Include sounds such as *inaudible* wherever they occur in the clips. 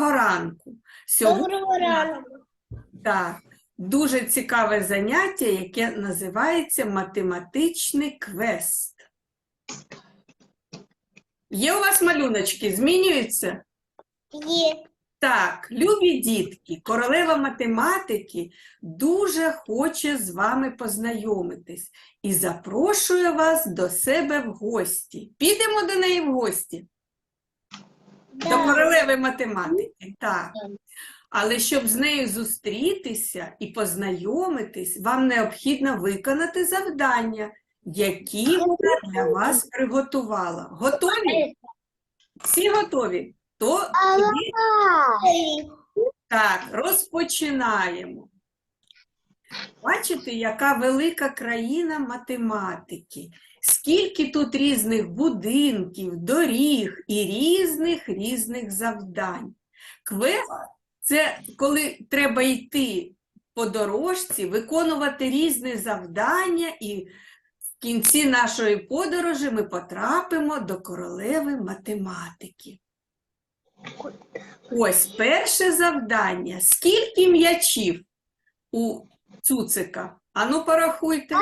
ранку. Сьогодні Доброго ранку. так, дуже цікаве заняття, яке називається математичний квест. Є у вас малюночки, змінюються? Є. Так, любі дітки, королева математики дуже хоче з вами познайомитись і запрошує вас до себе в гості. Підемо до неї в гості. До королеви математики, так. Але щоб з нею зустрітися і познайомитись, вам необхідно виконати завдання, які вона для вас приготувала. Готові? Всі готові? То тоді так, розпочинаємо. Бачите, яка велика країна математики. Скільки тут різних будинків, доріг і різних різних завдань. Квест це коли треба йти по дорожці, виконувати різні завдання, і в кінці нашої подорожі ми потрапимо до королеви математики. Ось перше завдання. Скільки м'ячів у цуцика? Ану, порахуйте.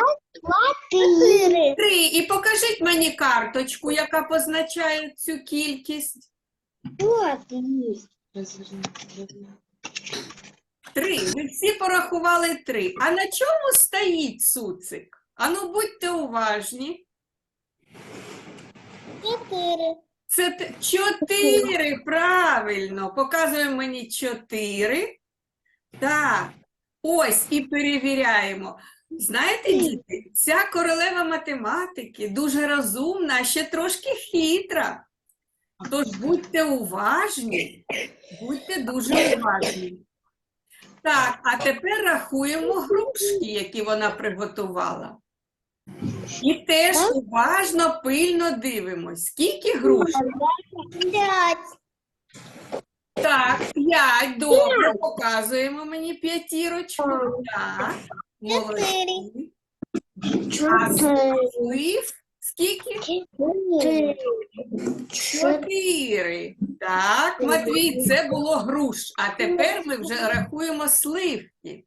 Чотири. Три. І покажіть мені карточку, яка позначає цю кількість. Три. Ви всі порахували три. А на чому стоїть цуцик? Ану, будьте уважні. Чотири. Це т- чотири, правильно. Показує мені чотири. Так, ось і перевіряємо. Знаєте, діти, ця королева математики дуже розумна, а ще трошки хитра. Тож будьте уважні, будьте дуже уважні. Так, а тепер рахуємо грушки, які вона приготувала. І теж уважно, пильно дивимось. Скільки груш? П'ять. Так, п'ять. Добре, показуємо мені п'ятірочку. Так, молодці. А слив скільки? Чотири. Чотири. Так, Матвій, це було груш. А тепер ми вже рахуємо сливки.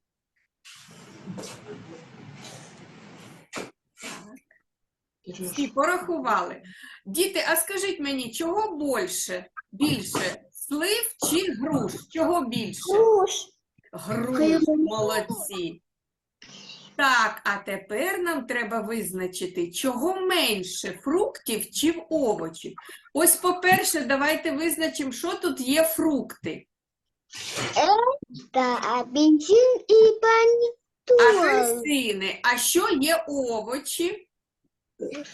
Всі порахували. Діти, а скажіть мені, чого більше? Більше слив чи груш? Чого більше? Груш. Груш, молодці. Так, а тепер нам треба визначити, чого менше фруктів чи овочів. Ось, по-перше, давайте визначимо, що тут є фрукти. Та апельсин і помідор. Апельсини. А що є овочі?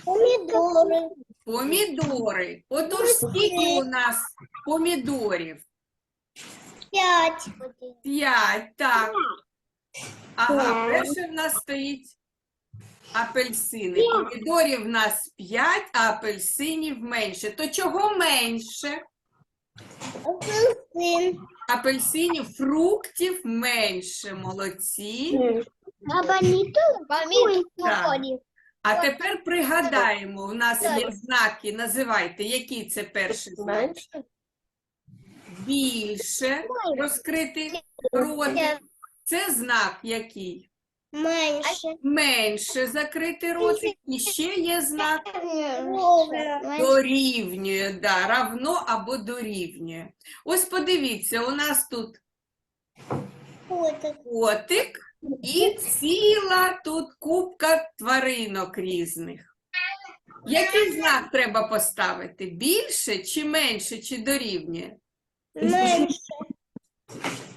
Помідори. Помідори. Отож, скільки у нас помідорів? П'ять. П'ять, так. Ага, перше в нас стоїть апельсини. Помідорів в нас 5, а апельсинів менше. То чого менше? Апельсин. Апельсинів, фруктів менше. Молодці. Так. А тепер пригадаємо, у нас є знаки. Називайте, який це перший знак? Більше розкритий ротик. Це знак який? Менше. Менше закритий ротик. І ще є знак. Дорівнює, да, равно або дорівнює. Ось подивіться, у нас тут котик і ціла тут купка тваринок різних. Який знак треба поставити? Більше чи менше, чи дорівнює? Менше.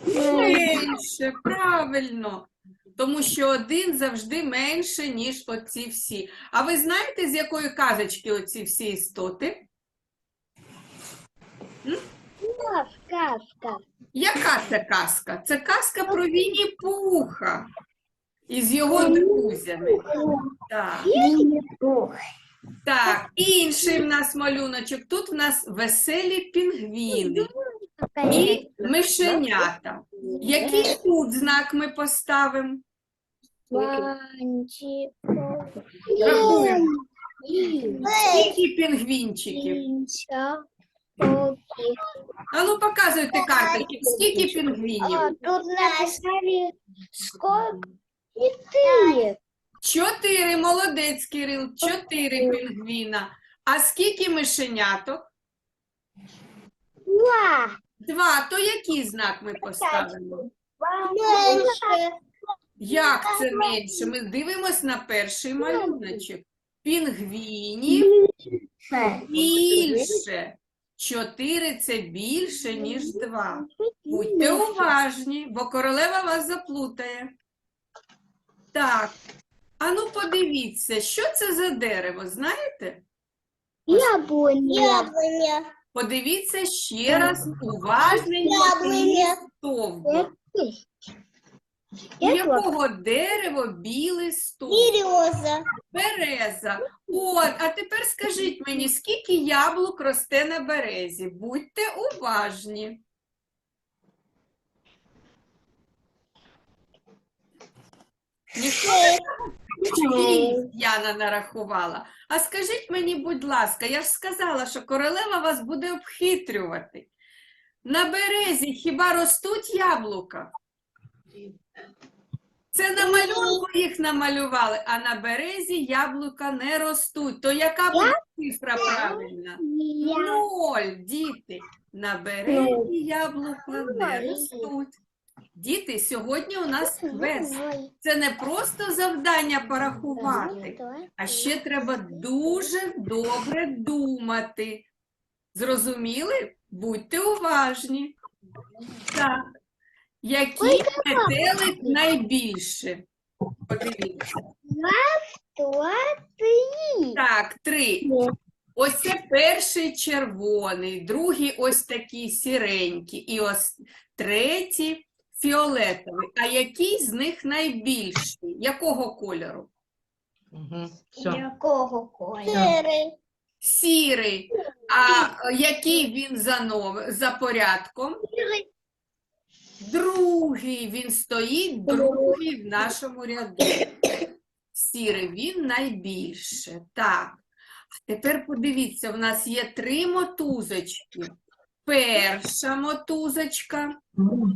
Менше, правильно. Тому що один завжди менше, ніж оці всі. А ви знаєте, з якої казочки оці всі істоти? Казка. Яка це казка? Це казка про Вінні Пуха із його друзями. Так. так, інший в нас малюночок. Тут в нас веселі пінгвіни і мишенята. Який тут знак ми поставимо? Рахуємо. Скільки пінгвінчиків? А ну показуйте карточки. Скільки пінгвінів? Тут написали четыре. Чотири, молодець, Кирил, чотири пінгвіна. А скільки мишеняток? Два. Два. То який знак ми поставимо? Меньше. Як це менше? Ми дивимось на перший малюночок. Пінгвінів більше. Чотири це більше, ніж два. Будьте уважні, бо королева вас заплутає. Так. А ну подивіться, що це за дерево, знаєте? Яблоня. Яблоня. Подивіться ще раз уважненько Яблуня. стовбур. У якого дерево білий стовбур? Береза. Береза. От, а тепер скажіть мені, скільки яблук росте на березі? Будьте уважні. Ніхто не Шість Яна нарахувала. А скажіть мені, будь ласка, я ж сказала, що королева вас буде обхитрювати. На березі хіба ростуть яблука? Це на малюнку їх намалювали, а на березі яблука не ростуть. То яка буде цифра правильна? Ноль, діти. На березі яблука не ростуть. Діти, сьогодні у нас квест. Це не просто завдання порахувати, а ще треба дуже добре думати. Зрозуміли? Будьте уважні. Так. Який метелик найбільше? Подивіться. Два, три. Так, три. Ось це перший червоний, другий ось такий сіренький, і ось третій фіолетовий. А який з них найбільший? Якого кольору? Угу. Все. Якого кольору? Сірий. А е, який він за, нов... за порядком? Другий. Він стоїть другий в нашому ряду. Сірий, він найбільше. Так. А тепер подивіться, в нас є три мотузочки. Перша мотузочка,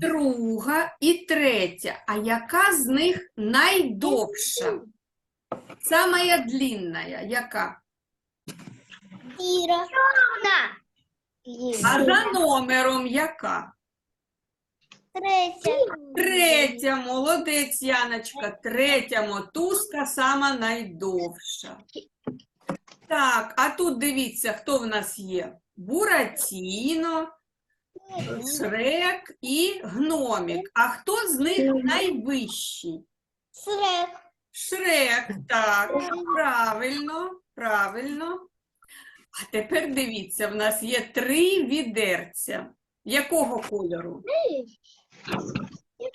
друга і третя. А яка з них найдовша? Самая длинная, яка? Сіра. А за номером яка? Третя. Третя, молодець, Яночка. Третя мотузка сама найдовша. Так, а тут дивіться, хто в нас є? Буратіно, Шрек і Гномік. А хто з них найвищий? Срек. Шрек, так, правильно, правильно. А тепер дивіться, в нас є три відерця. Якого кольору?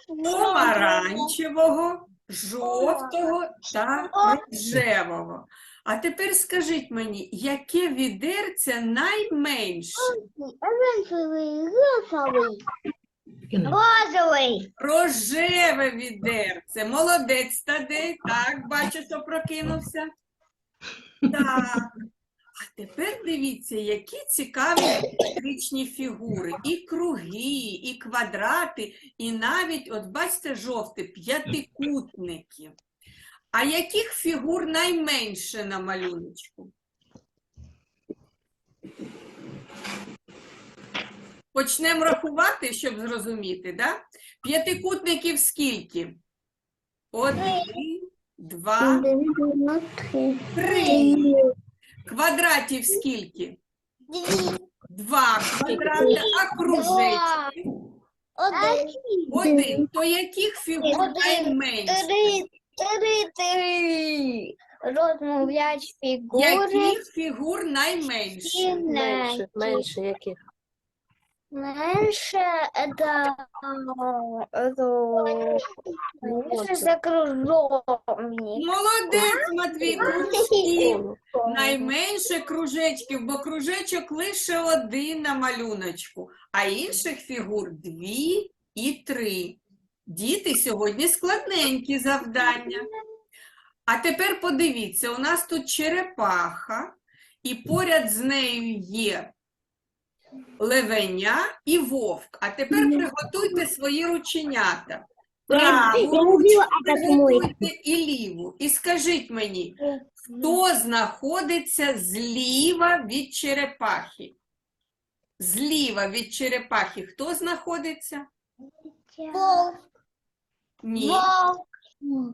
Помаранчевого, жовтого та рожевого. А тепер скажіть мені, яке відерце найменше? Оранжевий, розовий. Розовий. Рожеве відерце. Молодець, Тадей. Так, бачу, що прокинувся. Так. А тепер дивіться, які цікаві геометричні фігури. І круги, і квадрати, і навіть, от бачите, жовте, п'ятикутники. А яких фігур найменше на малюночку? Почнемо рахувати, щоб зрозуміти, да? П'ятикутників скільки? Один, два, три. Квадратів скільки? Два квадрати, а кружечки? Один. Один. То яких фігур найменше? Три. Три. Три. Розмовляють фігури. Яких фігур найменше? Менше, менше яких? Менше это, это менше за кружовник. Молодець, Матвій. Коло. *laughs* Найменше кружечків, бо кружечок лише один на малюночку, а інших фігур дві і три. Діти сьогодні складненькі завдання. А тепер подивіться, у нас тут черепаха, і поряд з нею є левеня і вовк. А тепер приготуйте свої рученята. Праву ручку приготуйте і ліву. І скажіть мені, хто знаходиться зліва від черепахи? Зліва від черепахи хто знаходиться? Волк. Ні.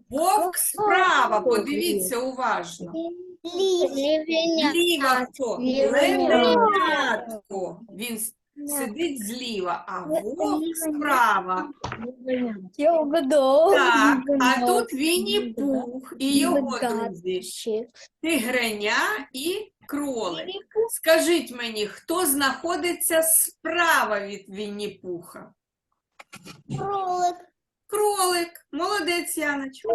Вовк справа, подивіться уважно. Зліва хто? Левенятко. Він сидить зліва, а вовк справа. Так, а тут Вінні Пух і його друзі. Тигреня і кролик. Скажіть мені, хто знаходиться справа від Вінні Пуха? Кролик. Кролик. Молодець, Яночка.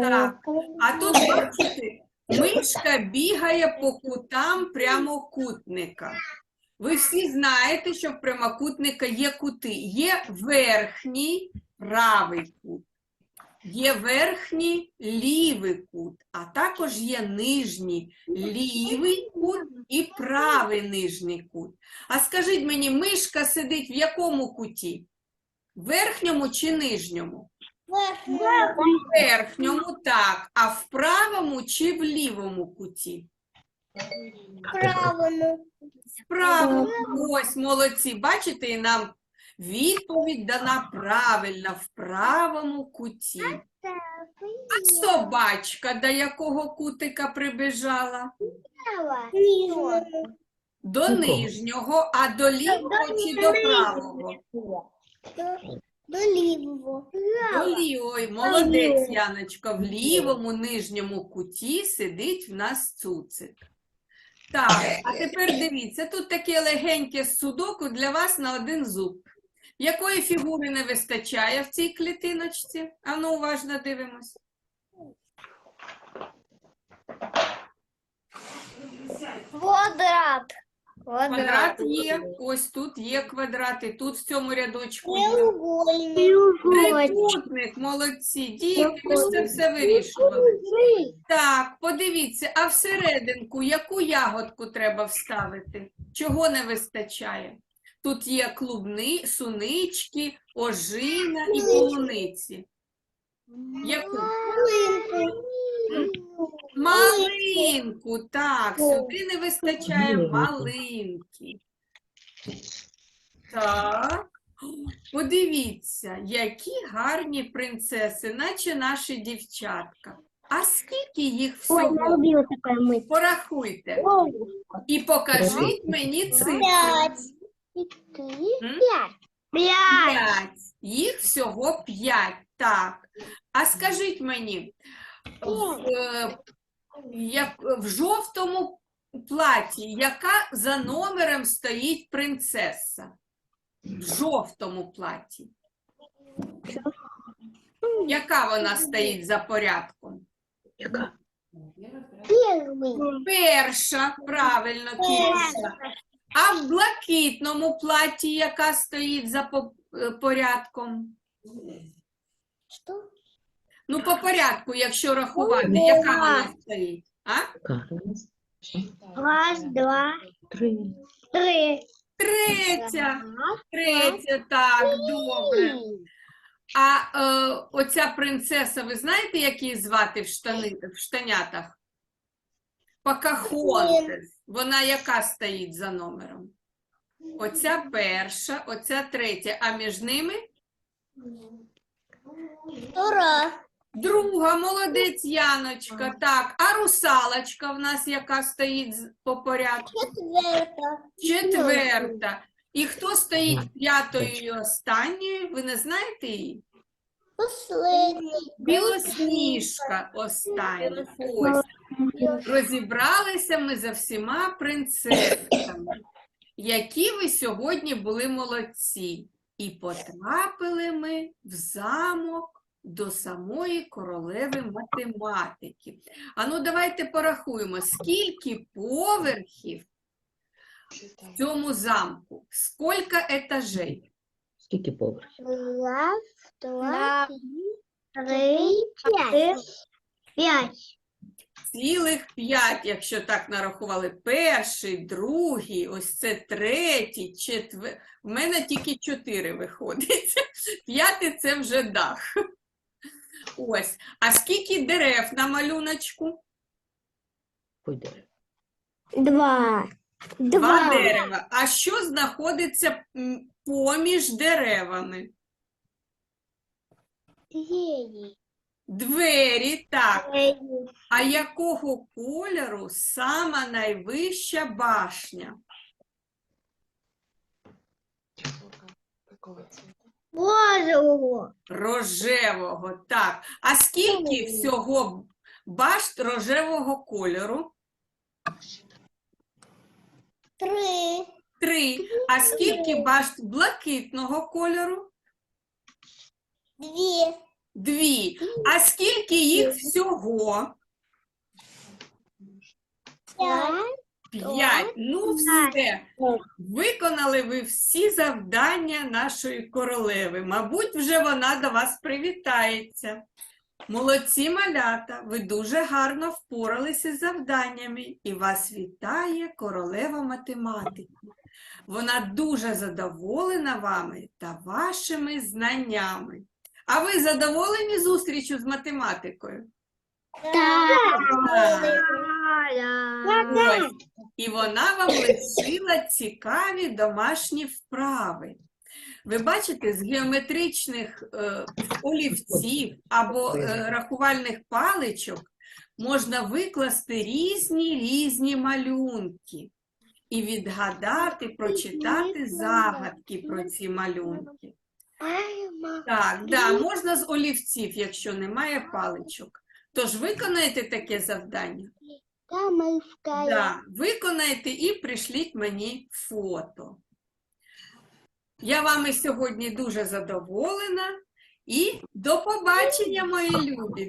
Так. А тут, бачите, мишка бігає по кутам прямокутника. Ви всі знаєте, що в прямокутника є кути. Є верхній правий кут, є верхній лівий кут, а також є нижній лівий кут і правий нижній кут. А скажіть мені, мишка сидить в якому куті? Верхньому чи нижньому? верхньому так, а в правому чи в лівому куті? Правому. В правому. Ось, молодці. Бачите, і нам відповідь дана правильно, в правому куті. А собачка до якого кутика прибіжала? До До нижнього, а до лівого чи до правого? До лівого. Ой, Молодець, Яночка. В лівому нижньому куті сидить в нас цуцик. Так, а тепер дивіться, тут таке легеньке судоку для вас на один зуб. Якої фігури не вистачає в цій клітиночці? А ну, уважно дивимось. Квадрат. Квадрат є, ось тут є квадрат, і тут в цьому рядочку є. Треугольник. Трикутник, молодці, діти, ви ж це все вирішували. Так, подивіться, а всерединку яку ягодку треба вставити? Чого не вистачає? Тут є клубни, сунички, ожина і полуниці. Яку? Малинку, так, сюди не вистачає малинки. Так. Подивіться, які гарні принцеси, наче наші дівчатка. А скільки їх всього? Порахуйте і покажіть мені цифри. Пять. М? Пять. Пять. П'ять. Їх всього п'ять. Так. А скажіть мені, в, е, як, в жовтому платі, яка за номером стоїть принцеса? В жовтому платі. Яка вона стоїть за порядком? Яка? Перша, правильно, Кірюша. А в блакитному платі, яка стоїть за е, порядком? Что? Ну, по порядку, якщо рахувати, яка вона стоїть? А? Раз, два, Три. три. Третя. Третя, так, добре. А е, оця принцеса, ви знаєте, як її звати в, штани, в штанятах? Покахонтес. Вона яка стоїть за номером? Оця перша, оця третя, а між ними Ура. Друга, молодець Яночка. Так, а русалочка в нас яка стоїть з- по порядку? Четверта. Четверта. І хто стоїть п'ятою і останньою? Ви не знаєте її? Последний. Білосніжка остання. Ось. Розібралися ми за всіма принцесами, які ви сьогодні були молодці. І потрапили ми в замок до самої королеви математики. А ну давайте порахуємо, скільки поверхів в цьому замку, скільки етажей? Скільки поверхів? Раз, два, три, пять. Пять. Цілих п'ять, якщо так нарахували. Перший, другий, ось це третій, четвер. У мене тільки чотири виходить. *laughs* П'ятий це вже дах. Ось. А скільки дерев на малюночку? Пойде. Два. Два дерева. А що знаходиться м, поміж деревами? Двері. Двері, так. А якого кольору сама найвища башня? Боже, Рожевого, так. А скільки всього башт рожевого кольору? Три. Три. А скільки башт блакитного кольору? Дві. Дві. А скільки їх всього? П'ять. П'ять. Ну все. Виконали ви всі завдання нашої королеви. Мабуть, вже вона до вас привітається. Молодці малята, ви дуже гарно впоралися з завданнями і вас вітає королева математики. Вона дуже задоволена вами та вашими знаннями. А ви задоволені зустрічю з математикою? Так. Ось. І вона вам лишила цікаві домашні вправи. Ви бачите, з геометричних е, олівців або е, рахувальних паличок можна викласти різні різні малюнки і відгадати, прочитати загадки про ці малюнки. Так, да, можна з олівців, якщо немає паличок. Тож виконайте таке завдання. Да, виконайте і прийшліть мені фото. Я вами сьогодні дуже задоволена і до побачення, мої любі.